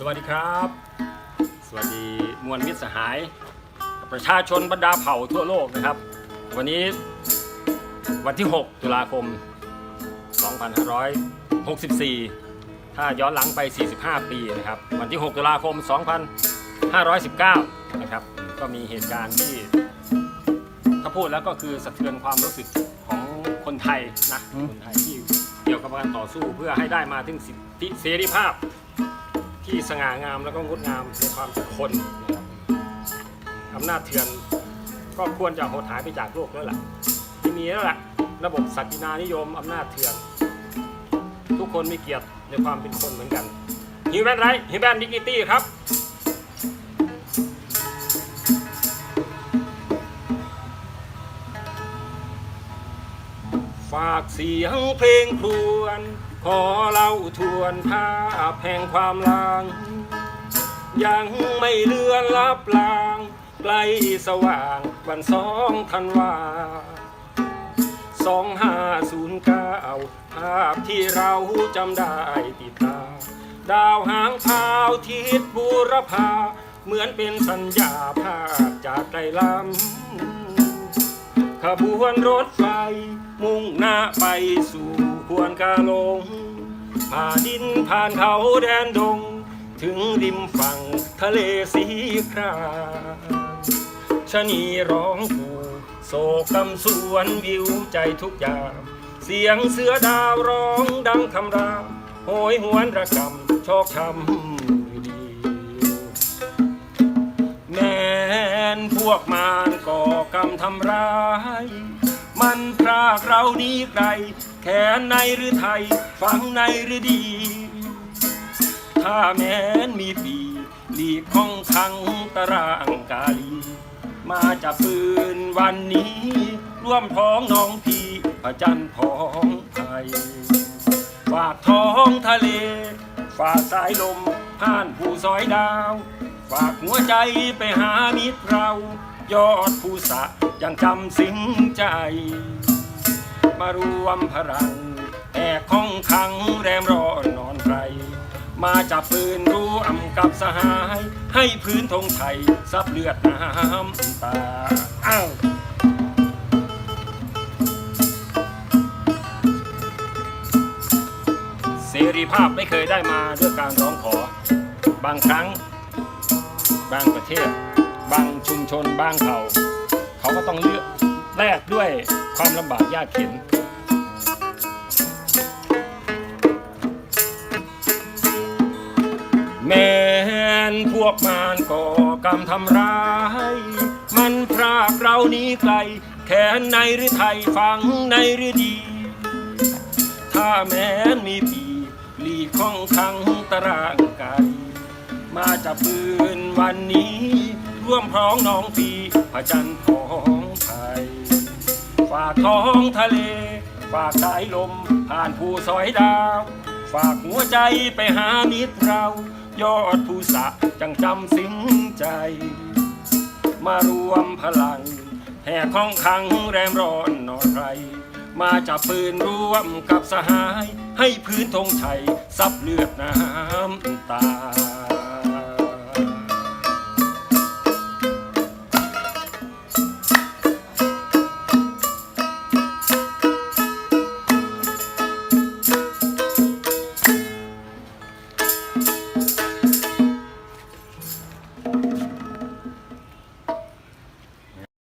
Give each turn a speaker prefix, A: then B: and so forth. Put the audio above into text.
A: สวัสดีครับ สวัสดีมวลมิตรสหาย ประชาชนบรรดาเผ่าทั่วโลกนะครับ วันนี้วันที่ 6 ตุลาคม 2564 ถ้าย้อนหลังไป 45 ปีนะครับ วันที่ 6 ตุลาคม 2519 นะครับ ก็มีเหตุการณ์ที่ถ้าพูดแล้วก็คือสะเทือนความรู้สึกของคนไทยนะคนไทยที่เกี่ยวกับการต่อสู้เพื่อให้ได้มาถึงสิทธิเสรีภาพ ที่สง่างามแล้วก็งดงามในความเป็นคนนะครับอำนาจเถื่อนก็ควรจะหดหายไปจากโลกแล้วล่ะที่มีแล้วล่ะระบบศักดินานิยมอำนาจเถื่อน ทุกคนมีเกียรติในความเป็นคนเหมือนกันฮิวแมนไรฮิวแมนดิกิตี้ครับฝากเสียงเพลงครวน ขอเล่าทวนภาพแห่งความลาง ยังไม่เลือนลับลางใกล้สว่างวันสองธันวาสองห้าศูนย์เก้าภาพที่เราจำได้ติดตา ดาวหางพาวทิศบูรพา เหมือนเป็นสัญญาภาพจากไกลล้ำขบวนรถไฟมุ่งหน้าไปสู่ควนกาลง ผ่าดินผ่านเขาแดนดง ถึงริมฝั่งทะเลสีครามชะนีร้องผูโศกกำสวนวิวใจทุกอย่างเสียงเสือดาวร้องดังคำรามโหยหวนระกำชอกช้ำดีแม้นพวกมารก่อกรรมทำร้าย มันพรากเรานี้ไกล แขนในหรือไทย ฝังในหรือดี ถ้าแม้นมีปีหลีกห้องขังตารางกาลี มาจับปืนวันนี้ ร่วมท้องน้องพี่พระจันทร์พ้องไทย ฝากท้องทะเล ฝากสายลมผ่านผู้ซอยดาว ฝากหัวใจไปหามิตรเรา ยอดผู้สะยังจำสิงใจ มารวมพลังแอกข้องขังแรมรอนอนไกลมาจับปืนรวมกับสหาย ให้พื้นธงไทยซับเลือดน้ำตาอ้าวเสรีภาพไม่เคยได้มาด้วยการร้องขอ บางครั้ง บางประเทศ ชนบางเผ่าเขาก็ต้องเลือกแลกด้วยความลำบากยากเข็นแม้นพวกมารก่อกรรมทำร้าย มันพรากเราหนี้ไกล แขนในหรือไทยฝังในหรือดี ถ้าแม้นมีปีหลีข้องขังตารางกายมาจับปืนวันนี้ ร่วมพร้องน้องปีพระจันทร์ของไทย ฝากท้องทะเล ฝากสายลม ผ่านผู้ซอยดาว ฝากหัวใจไปหามิตรเรา ยอดผู้สะจังจำสิงใจ มารวมพลัง แห่ข้องขังแรมร้อนนอนไรมาจับปืนร่วมกับสหาย ให้พื้นธงชัยซับเลือดน้ำตา